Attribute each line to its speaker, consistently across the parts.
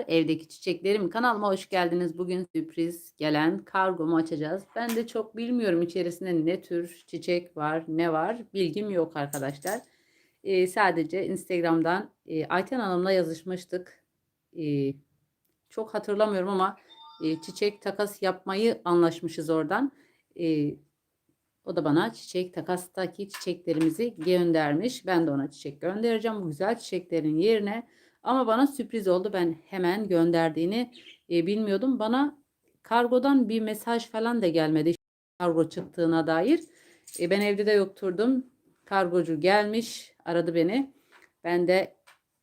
Speaker 1: Evdeki çiçeklerim kanalıma hoş geldiniz. Bugün sürpriz gelen kargomu açacağız. Ben de çok bilmiyorum içerisinde ne tür çiçek var, ne var. Bilgim yok arkadaşlar. Ee, sadece Instagram'dan e, Ayten Hanım'la yazışmıştık. Ee, çok hatırlamıyorum ama e, çiçek takas yapmayı anlaşmışız oradan. Ee, o da bana çiçek takastaki çiçeklerimizi göndermiş. Ben de ona çiçek göndereceğim. Bu güzel çiçeklerin yerine ama bana sürpriz oldu. Ben hemen gönderdiğini e, bilmiyordum. Bana kargodan bir mesaj falan da gelmedi. Kargo çıktığına dair. E, ben evde de yokturdum. Kargocu gelmiş. Aradı beni. Ben de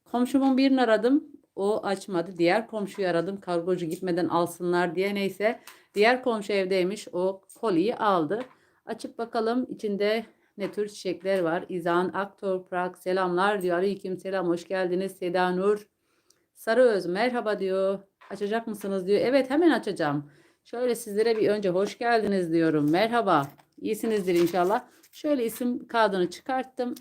Speaker 1: komşumun birini aradım. O açmadı. Diğer komşuyu aradım. Kargocu gitmeden alsınlar diye. Neyse. Diğer komşu evdeymiş. O koliyi aldı. Açıp bakalım içinde ne tür çiçekler var. İzan Aktoprak selamlar diyor. Aleyküm selam hoş geldiniz Seda Nur. Sarıöz merhaba diyor. Açacak mısınız diyor. Evet hemen açacağım. Şöyle sizlere bir önce hoş geldiniz diyorum. Merhaba. İyisinizdir inşallah. Şöyle isim kağıdını çıkarttım.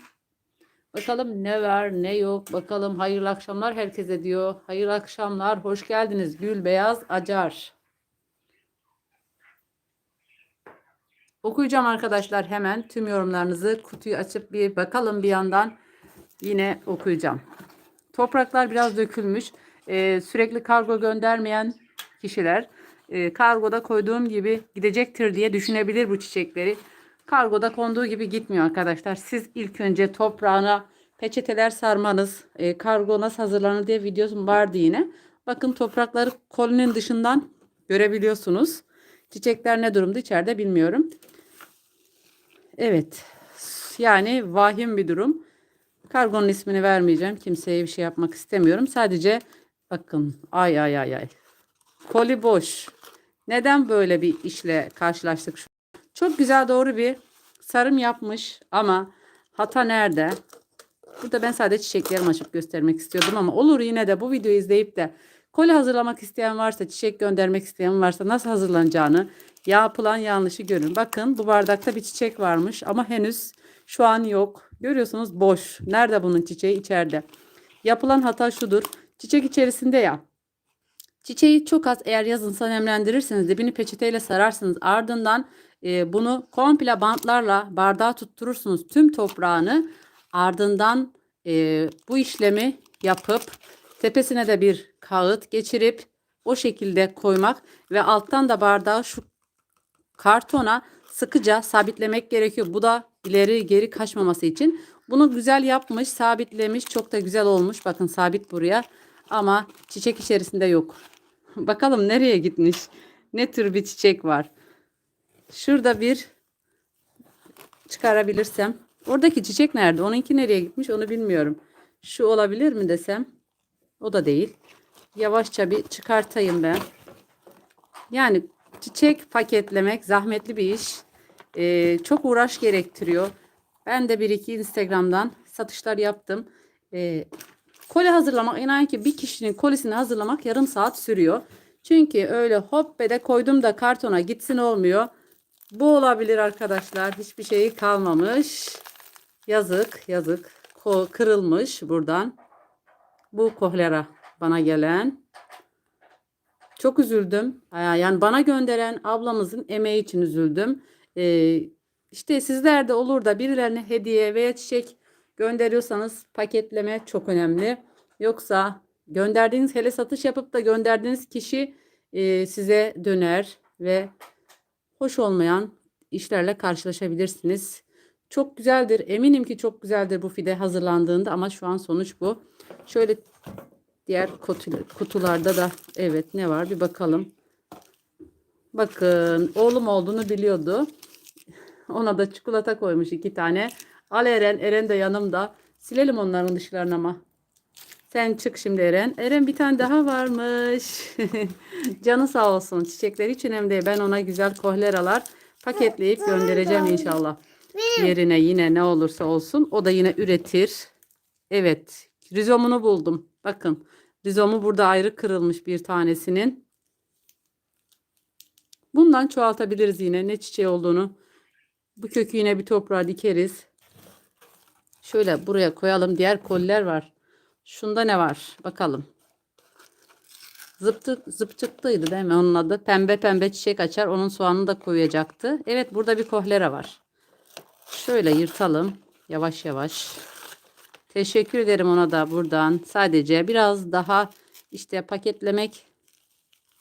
Speaker 1: Bakalım ne var ne yok. Bakalım hayırlı akşamlar herkese diyor. Hayırlı akşamlar. Hoş geldiniz. Gül Beyaz Acar. Okuyacağım arkadaşlar hemen tüm yorumlarınızı kutuyu açıp bir bakalım bir yandan yine okuyacağım. Topraklar biraz dökülmüş. Ee, sürekli kargo göndermeyen kişiler e, kargoda koyduğum gibi gidecektir diye düşünebilir bu çiçekleri. Kargoda konduğu gibi gitmiyor arkadaşlar. Siz ilk önce toprağına peçeteler sarmanız, e, kargo nasıl hazırlanır diye videom vardı yine. Bakın toprakları kolinin dışından görebiliyorsunuz. Çiçekler ne durumda içeride bilmiyorum. Evet. Yani vahim bir durum. Kargonun ismini vermeyeceğim. Kimseye bir şey yapmak istemiyorum. Sadece bakın ay ay ay ay. Koli boş. Neden böyle bir işle karşılaştık? Çok güzel doğru bir sarım yapmış ama hata nerede? Burada ben sadece çiçeklerimi açıp göstermek istiyordum ama olur yine de bu videoyu izleyip de koli hazırlamak isteyen varsa, çiçek göndermek isteyen varsa nasıl hazırlanacağını, yapılan yanlışı görün. Bakın bu bardakta bir çiçek varmış ama henüz şu an yok. Görüyorsunuz boş. Nerede bunun çiçeği? içeride. Yapılan hata şudur. Çiçek içerisinde ya. Çiçeği çok az eğer yazın nemlendirirseniz dibini peçeteyle sararsınız. Ardından e, bunu komple bantlarla bardağa tutturursunuz tüm toprağını. Ardından e, bu işlemi yapıp tepesine de bir kağıt geçirip o şekilde koymak ve alttan da bardağı şu kartona sıkıca sabitlemek gerekiyor. Bu da ileri geri kaçmaması için. Bunu güzel yapmış, sabitlemiş. Çok da güzel olmuş. Bakın sabit buraya. Ama çiçek içerisinde yok. Bakalım nereye gitmiş? Ne tür bir çiçek var? Şurada bir çıkarabilirsem. Oradaki çiçek nerede? Onunki nereye gitmiş onu bilmiyorum. Şu olabilir mi desem? O da değil. Yavaşça bir çıkartayım ben. Yani Çiçek paketlemek zahmetli bir iş. Ee, çok uğraş gerektiriyor. Ben de bir iki Instagram'dan satışlar yaptım. Ee, koli hazırlamak inan ki bir kişinin kolisini hazırlamak yarım saat sürüyor. Çünkü öyle hop be de koydum da kartona gitsin olmuyor. Bu olabilir arkadaşlar. Hiçbir şeyi kalmamış. Yazık yazık. Kırılmış buradan. Bu kohlera bana gelen. Çok üzüldüm. Yani bana gönderen ablamızın emeği için üzüldüm. Ee, işte sizler olur da birilerine hediye veya çiçek gönderiyorsanız paketleme çok önemli. Yoksa gönderdiğiniz hele satış yapıp da gönderdiğiniz kişi e, size döner ve hoş olmayan işlerle karşılaşabilirsiniz. Çok güzeldir. Eminim ki çok güzeldir bu fide hazırlandığında ama şu an sonuç bu. Şöyle Diğer kutularda da evet ne var bir bakalım. Bakın oğlum olduğunu biliyordu. Ona da çikolata koymuş iki tane. Al Eren. Eren de yanımda. Silelim onların dışlarını ama. Sen çık şimdi Eren. Eren bir tane daha varmış. Canı sağ olsun. Çiçekler hiç önemli değil. Ben ona güzel kohleralar paketleyip göndereceğim inşallah. Yerine yine ne olursa olsun. O da yine üretir. Evet. Rizomunu buldum. Bakın. Rizomu burada ayrı kırılmış bir tanesinin. Bundan çoğaltabiliriz yine ne çiçeği olduğunu. Bu kökü yine bir toprağa dikeriz. Şöyle buraya koyalım. Diğer koller var. Şunda ne var? Bakalım. Zıptık, zıpçıktıydı değil mi onun adı? Pembe pembe çiçek açar. Onun soğanını da koyacaktı. Evet burada bir kohlera var. Şöyle yırtalım. Yavaş yavaş. Teşekkür ederim ona da buradan. Sadece biraz daha işte paketlemek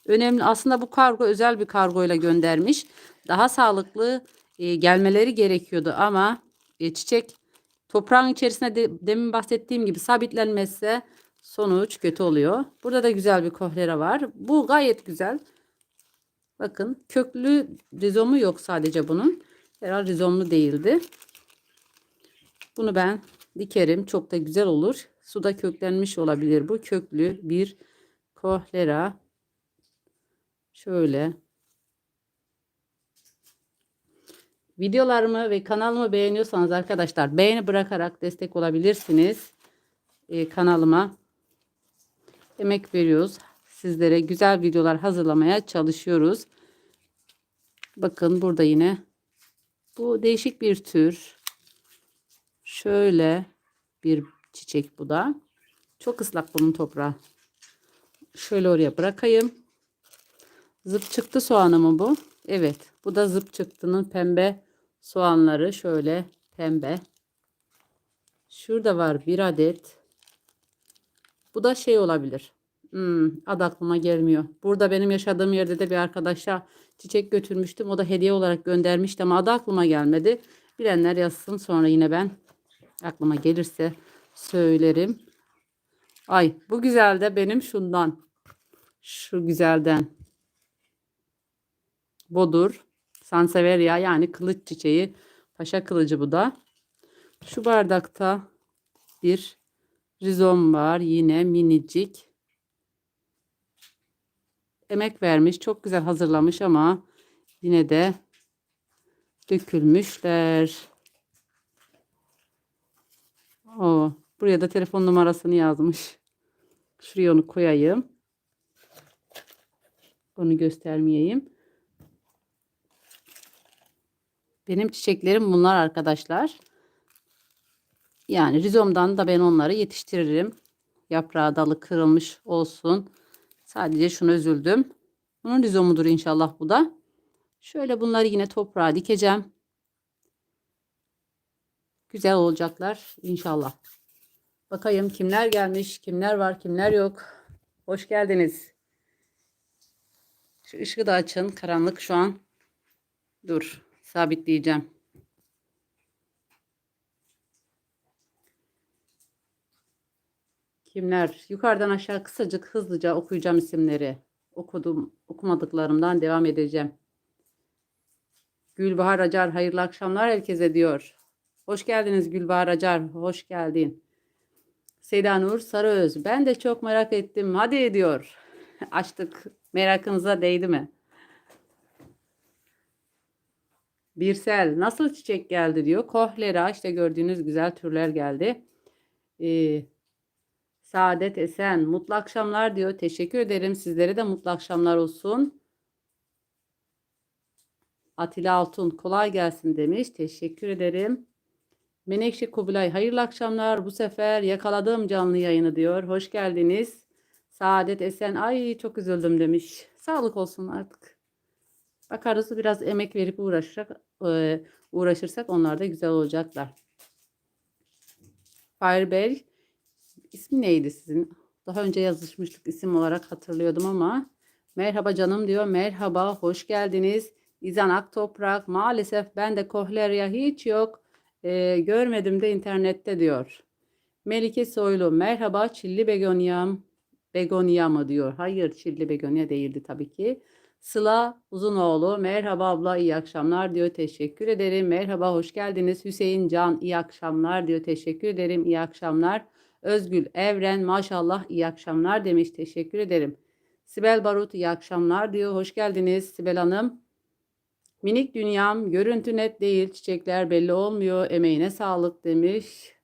Speaker 1: önemli. Aslında bu kargo özel bir kargoyla göndermiş. Daha sağlıklı e, gelmeleri gerekiyordu ama e, çiçek toprağın içerisine de, demin bahsettiğim gibi sabitlenmezse sonuç kötü oluyor. Burada da güzel bir kohlera var. Bu gayet güzel. Bakın köklü rizomu yok sadece bunun. Herhalde rizomlu değildi. Bunu ben dikerim. Çok da güzel olur. Suda köklenmiş olabilir bu. Köklü bir kohlera. Şöyle. Videolarımı ve kanalımı beğeniyorsanız arkadaşlar beğeni bırakarak destek olabilirsiniz. Ee, kanalıma emek veriyoruz. Sizlere güzel videolar hazırlamaya çalışıyoruz. Bakın burada yine bu değişik bir tür. Şöyle bir çiçek bu da. Çok ıslak bunun toprağı. Şöyle oraya bırakayım. Zıp çıktı soğanı mı bu? Evet. Bu da zıp çıktının pembe soğanları. Şöyle pembe. Şurada var bir adet. Bu da şey olabilir. Hmm, adı aklıma gelmiyor. Burada benim yaşadığım yerde de bir arkadaşa çiçek götürmüştüm. O da hediye olarak göndermişti ama adı aklıma gelmedi. Bilenler yazsın sonra yine ben aklıma gelirse söylerim. Ay bu güzel de benim şundan. Şu güzelden. Bodur. Sanseveria yani kılıç çiçeği. Paşa kılıcı bu da. Şu bardakta bir rizom var. Yine minicik. Emek vermiş. Çok güzel hazırlamış ama yine de dökülmüşler. O, buraya da telefon numarasını yazmış. Şuraya onu koyayım. Onu göstermeyeyim. Benim çiçeklerim bunlar arkadaşlar. Yani rizomdan da ben onları yetiştiririm. Yaprağı dalı kırılmış olsun. Sadece şunu üzüldüm. Bunun rizomudur inşallah bu da. Şöyle bunları yine toprağa dikeceğim. Güzel olacaklar inşallah. Bakayım kimler gelmiş, kimler var, kimler yok. Hoş geldiniz. Şu ışığı da açın. Karanlık şu an. Dur. Sabitleyeceğim. Kimler? Yukarıdan aşağı kısacık hızlıca okuyacağım isimleri. Okudum, okumadıklarımdan devam edeceğim. Gülbahar Acar hayırlı akşamlar herkese diyor. Hoş geldiniz Gülbahar Acar. Hoş geldin. Seda Nur Sarıöz. Ben de çok merak ettim. Hadi diyor. Açtık. Merakınıza değdi mi? Birsel. Nasıl çiçek geldi diyor. Kohlera. işte gördüğünüz güzel türler geldi. Ee, Saadet Esen. Mutlu akşamlar diyor. Teşekkür ederim. Sizlere de mutlu akşamlar olsun. Atilla Altun kolay gelsin demiş. Teşekkür ederim. Menekşe Kubilay hayırlı akşamlar. Bu sefer yakaladım canlı yayını diyor. Hoş geldiniz. Saadet Esen ay çok üzüldüm demiş. Sağlık olsun artık. Bakarız biraz emek verip uğraşacak, e, uğraşırsak onlar da güzel olacaklar. Firebell ismi neydi sizin? Daha önce yazışmıştık isim olarak hatırlıyordum ama. Merhaba canım diyor. Merhaba hoş geldiniz. İzan Aktoprak maalesef ben de kohlerya hiç yok. E, görmedim de internette diyor. Melike Soylu merhaba çilli begonyam. Begonya mı diyor. Hayır çilli begonya değildi tabii ki. Sıla Uzunoğlu merhaba abla iyi akşamlar diyor. Teşekkür ederim. Merhaba hoş geldiniz. Hüseyin Can iyi akşamlar diyor. Teşekkür ederim. iyi akşamlar. Özgül Evren maşallah iyi akşamlar demiş. Teşekkür ederim. Sibel Barut iyi akşamlar diyor. Hoş geldiniz Sibel Hanım. Minik dünyam görüntü net değil çiçekler belli olmuyor emeğine sağlık demiş.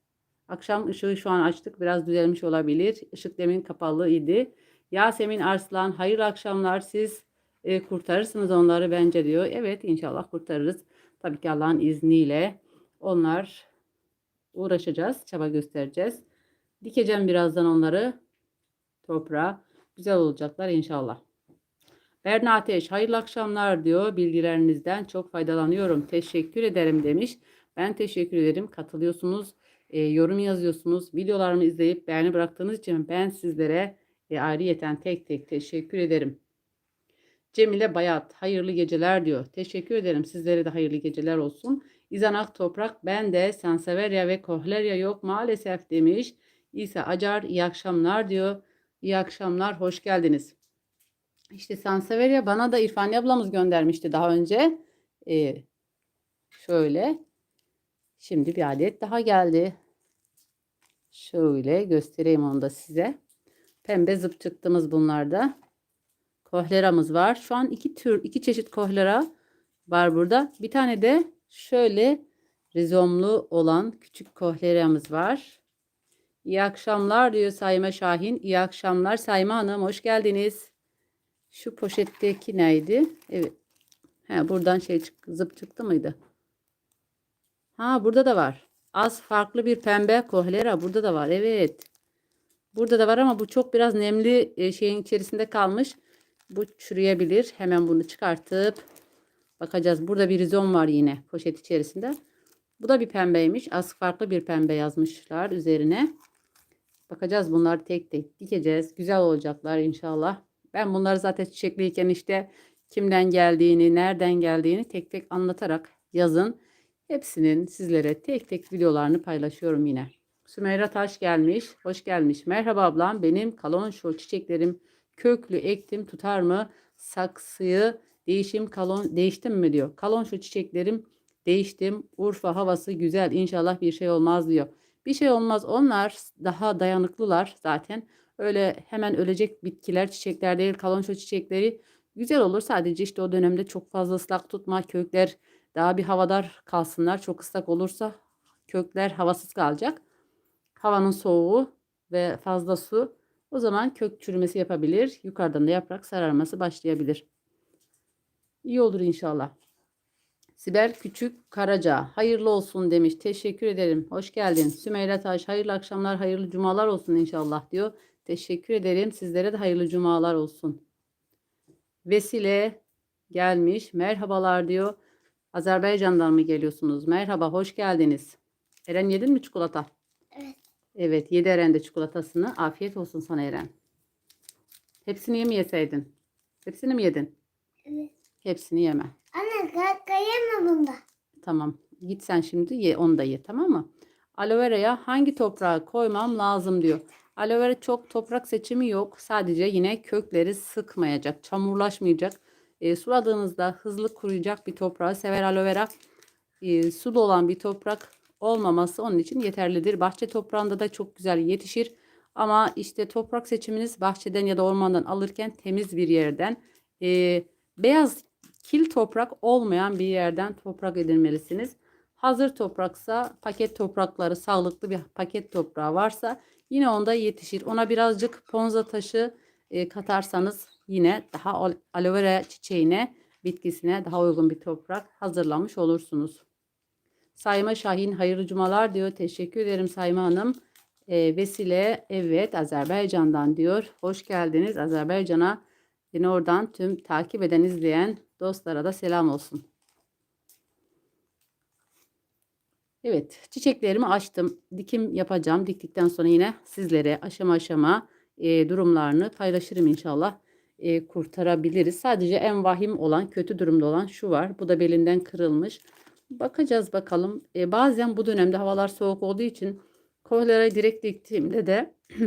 Speaker 1: Akşam ışığı şu an açtık biraz düzelmiş olabilir. Işık demin kapalı idi. Yasemin Arslan hayırlı akşamlar siz e, kurtarırsınız onları bence diyor. Evet inşallah kurtarırız. Tabii ki Allah'ın izniyle onlar uğraşacağız çaba göstereceğiz. Dikeceğim birazdan onları toprağa. Güzel olacaklar inşallah. Berna Ateş, hayırlı akşamlar diyor. Bilgilerinizden çok faydalanıyorum. Teşekkür ederim demiş. Ben teşekkür ederim. Katılıyorsunuz, e, yorum yazıyorsunuz. Videolarımı izleyip beğeni bıraktığınız için ben sizlere e, ayrıyeten tek tek teşekkür ederim. Cemile Bayat, hayırlı geceler diyor. Teşekkür ederim. Sizlere de hayırlı geceler olsun. İzanak Toprak, ben de Sanseverya ve Kohlerya yok maalesef demiş. İsa Acar, iyi akşamlar diyor. İyi akşamlar, hoş geldiniz. İşte Sanseverya bana da İrfani ablamız göndermişti daha önce. Ee, şöyle. Şimdi bir adet daha geldi. Şöyle göstereyim onu da size. Pembe zıp çıktığımız bunlarda. Kohleramız var. Şu an iki tür, iki çeşit kohlera var burada. Bir tane de şöyle rizomlu olan küçük kohleramız var. İyi akşamlar diyor Sayma Şahin. İyi akşamlar Sayma Hanım. Hoş geldiniz. Şu poşetteki neydi? Evet. He, buradan şey çık, zıp çıktı mıydı? Ha burada da var. Az farklı bir pembe kohlera burada da var. Evet. Burada da var ama bu çok biraz nemli e, şeyin içerisinde kalmış. Bu çürüyebilir. Hemen bunu çıkartıp bakacağız. Burada bir rizom var yine poşet içerisinde. Bu da bir pembeymiş. Az farklı bir pembe yazmışlar üzerine. Bakacağız bunları tek tek dikeceğiz. Güzel olacaklar inşallah. Ben bunları zaten çiçekliyken işte kimden geldiğini, nereden geldiğini tek tek anlatarak yazın. Hepsinin sizlere tek tek videolarını paylaşıyorum yine. Sümeyra Taş gelmiş. Hoş gelmiş. Merhaba ablam. Benim kalonşo çiçeklerim köklü ektim tutar mı? Saksıyı değişim kalon değiştim mi diyor. Kalonşo çiçeklerim değiştim. Urfa havası güzel. İnşallah bir şey olmaz diyor. Bir şey olmaz. Onlar daha dayanıklılar zaten. Öyle hemen ölecek bitkiler, çiçekler değil. Kalonşo çiçekleri güzel olur. Sadece işte o dönemde çok fazla ıslak tutma. Kökler daha bir havadar kalsınlar. Çok ıslak olursa kökler havasız kalacak. Havanın soğuğu ve fazla su o zaman kök çürümesi yapabilir. Yukarıdan da yaprak sararması başlayabilir. İyi olur inşallah. Sibel Küçük Karaca hayırlı olsun demiş. Teşekkür ederim. Hoş geldin. Sümeyra Taş hayırlı akşamlar, hayırlı cumalar olsun inşallah diyor. Teşekkür ederim. Sizlere de hayırlı cumalar olsun. Vesile gelmiş. Merhabalar diyor. Azerbaycan'dan mı geliyorsunuz? Merhaba, hoş geldiniz. Eren yedin mi çikolata?
Speaker 2: Evet.
Speaker 1: Evet, yedi Eren de çikolatasını. Afiyet olsun sana Eren. Hepsini mi yeseydin? Hepsini mi yedin?
Speaker 2: Evet.
Speaker 1: Hepsini yeme.
Speaker 2: Anne kaka yeme bunda.
Speaker 1: Tamam. Git sen şimdi ye, onu da ye tamam mı? Aloe vera'ya hangi toprağı koymam lazım diyor. Aloe vera çok toprak seçimi yok. Sadece yine kökleri sıkmayacak, çamurlaşmayacak. E, suladığınızda hızlı kuruyacak bir toprağı sever aloe vera. E, sulu olan bir toprak olmaması onun için yeterlidir. Bahçe toprağında da çok güzel yetişir. Ama işte toprak seçiminiz bahçeden ya da ormandan alırken temiz bir yerden, e, beyaz kil toprak olmayan bir yerden toprak edinmelisiniz. Hazır topraksa paket toprakları sağlıklı bir paket toprağı varsa yine onda yetişir. Ona birazcık ponza taşı e, katarsanız yine daha al- aloe vera çiçeğine bitkisine daha uygun bir toprak hazırlamış olursunuz. Sayma Şahin hayırlı cumalar diyor. Teşekkür ederim Sayma Hanım. E, vesile evet Azerbaycan'dan diyor. Hoş geldiniz Azerbaycan'a. Yine oradan tüm takip eden izleyen dostlara da selam olsun. Evet çiçeklerimi açtım. Dikim yapacağım. Diktikten sonra yine sizlere aşama aşama e, durumlarını paylaşırım inşallah. E, kurtarabiliriz. Sadece en vahim olan kötü durumda olan şu var. Bu da belinden kırılmış. Bakacağız bakalım. E, bazen bu dönemde havalar soğuk olduğu için kohlerayı direkt diktiğimde de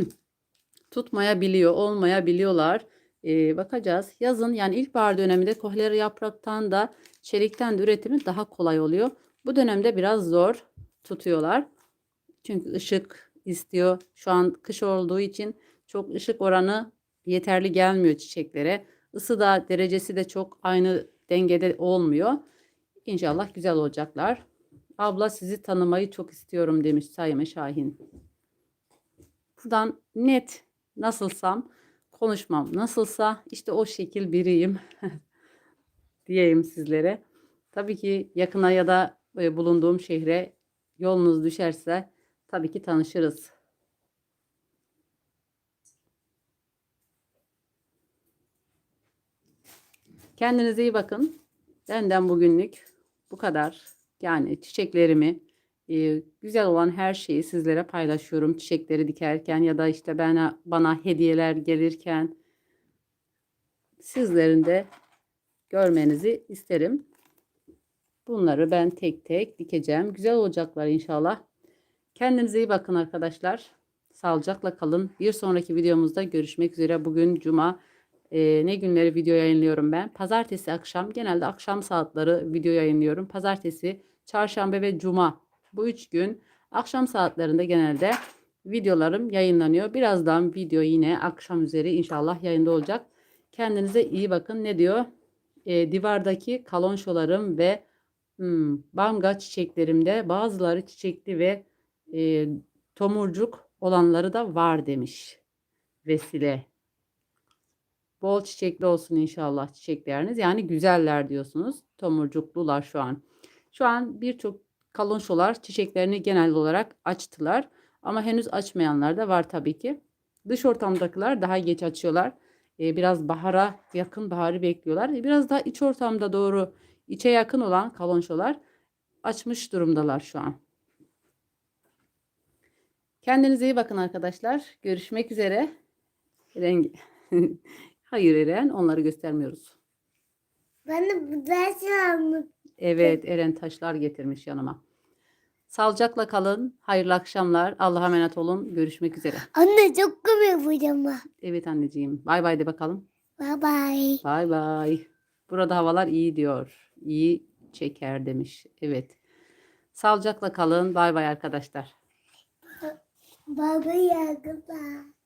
Speaker 1: tutmayabiliyor, olmayabiliyorlar. E, bakacağız. Yazın yani ilkbahar döneminde kohlera yapraktan da çelikten de üretimi daha kolay oluyor. Bu dönemde biraz zor tutuyorlar. Çünkü ışık istiyor. Şu an kış olduğu için çok ışık oranı yeterli gelmiyor çiçeklere. Isı da derecesi de çok aynı dengede olmuyor. İnşallah güzel olacaklar. Abla sizi tanımayı çok istiyorum demiş Sayma Şahin. Buradan net nasılsam konuşmam nasılsa işte o şekil biriyim diyeyim sizlere. Tabii ki yakına ya da bulunduğum şehre yolunuz düşerse tabii ki tanışırız. Kendinize iyi bakın. Benden bugünlük bu kadar. Yani çiçeklerimi, e, güzel olan her şeyi sizlere paylaşıyorum. Çiçekleri dikerken ya da işte bana, bana hediyeler gelirken sizlerin de görmenizi isterim. Bunları ben tek tek dikeceğim. Güzel olacaklar inşallah. Kendinize iyi bakın arkadaşlar. Sağlıcakla kalın. Bir sonraki videomuzda görüşmek üzere. Bugün cuma. Ee, ne günleri video yayınlıyorum ben? Pazartesi akşam. Genelde akşam saatleri video yayınlıyorum. Pazartesi, çarşamba ve cuma. Bu üç gün akşam saatlerinde genelde videolarım yayınlanıyor. Birazdan video yine akşam üzeri inşallah yayında olacak. Kendinize iyi bakın. Ne diyor? Ee, divardaki kalonşolarım ve hmm, bamga çiçeklerimde bazıları çiçekli ve e, tomurcuk olanları da var demiş. Vesile. Bol çiçekli olsun inşallah çiçekleriniz. Yani güzeller diyorsunuz. Tomurcuklular şu an. Şu an birçok kalonşolar çiçeklerini genel olarak açtılar. Ama henüz açmayanlar da var tabii ki. Dış ortamdakiler daha geç açıyorlar. Ee, biraz bahara yakın baharı bekliyorlar. Ee, Biraz daha iç ortamda doğru içe yakın olan kalonşolar açmış durumdalar şu an. Kendinize iyi bakın arkadaşlar. Görüşmek üzere. Rengi. Hayır Eren, onları göstermiyoruz.
Speaker 2: Ben de bu dersi.
Speaker 1: Evet, Eren taşlar getirmiş yanıma. Sağlıcakla kalın. Hayırlı akşamlar. Allah'a emanet olun. Görüşmek üzere.
Speaker 2: Anne çok komik bu cama.
Speaker 1: Evet anneciğim. Bay bay de bakalım.
Speaker 2: Bye bye.
Speaker 1: Bay bay. Burada havalar iyi diyor. İyi çeker demiş. Evet. Sağlıcakla kalın. Bay bay arkadaşlar.
Speaker 2: Ya kızlar.